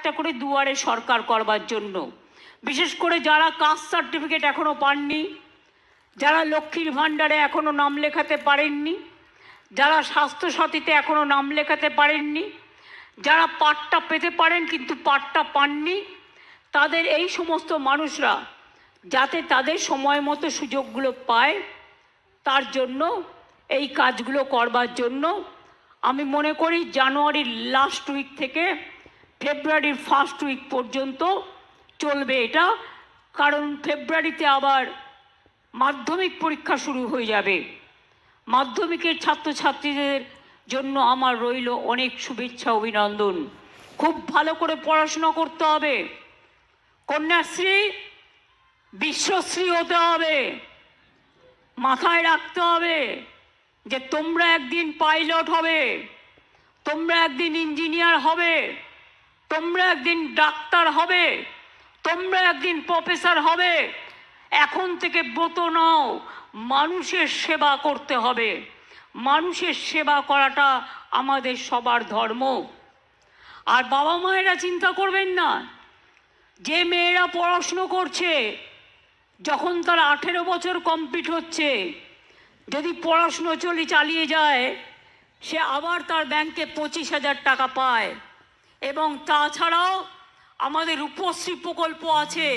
একটা করে দুয়ারে সরকার করবার জন্য। বিশেষ করে যারা কাস্ট সার্টিফিকেট এখনও পাননি, যারা লক্ষ্মীর ভাণ্ডারে এখনও নাম লেখাতে পারেননি, যারা স্বাস্থ্যসাথীতে এখনও নাম লেখাতে পারেননি, যারা পাটটা পেতে পারেন কিন্তু পাটটা পাননি, তাদের এই সমস্ত মানুষরা যাতে তাদের সময় মতো সুযোগগুলো পায়, তার জন্য এই কাজগুলো করবার জন্য আমি মনে করি জানুয়ারির লাস্ট উইক থেকে ফেব্রুয়ারির ফার্স্ট উইক পর্যন্ত চলবে এটা, কারণ ফেব্রুয়ারিতে আবার মাধ্যমিক পরীক্ষা শুরু হয়ে যাবে। মাধ্যমিকের ছাত্রছাত্রীদের জন্য আমার রইল অনেক শুভেচ্ছা, অভিনন্দন। খুব ভালো করে পড়াশোনা করতে হবে। কন্যাশ্রী, বিশ্বশ্রী হতে হবে। মাথায় রাখতে হবে যে তোমরা একদিন পাইলট হবে, তোমরা একদিন ইঞ্জিনিয়ার হবে। তোমরা একদিন ডাক্তার হবে, তোমরা একদিন প্রফেসর হবে, এখন থেকে ব্রত নাও, মানুষের সেবা করতে হবে। মানুষের সেবা করাটা আমাদের সবার ধর্ম। আর বাবা মায়েরা চিন্তা করবেন না, যে মেয়েরা পড়াশুনো করছে, যখন তার আঠেরো বছর কমপ্লিট হচ্ছে, যদি পড়াশুনো চলে চালিয়ে যায়, সে আবার তার ব্যাংকে পঁচিশ হাজার টাকা পায়। এবং তাছাড়াও আমাদের রূপশ্রী প্রকল্প আছে।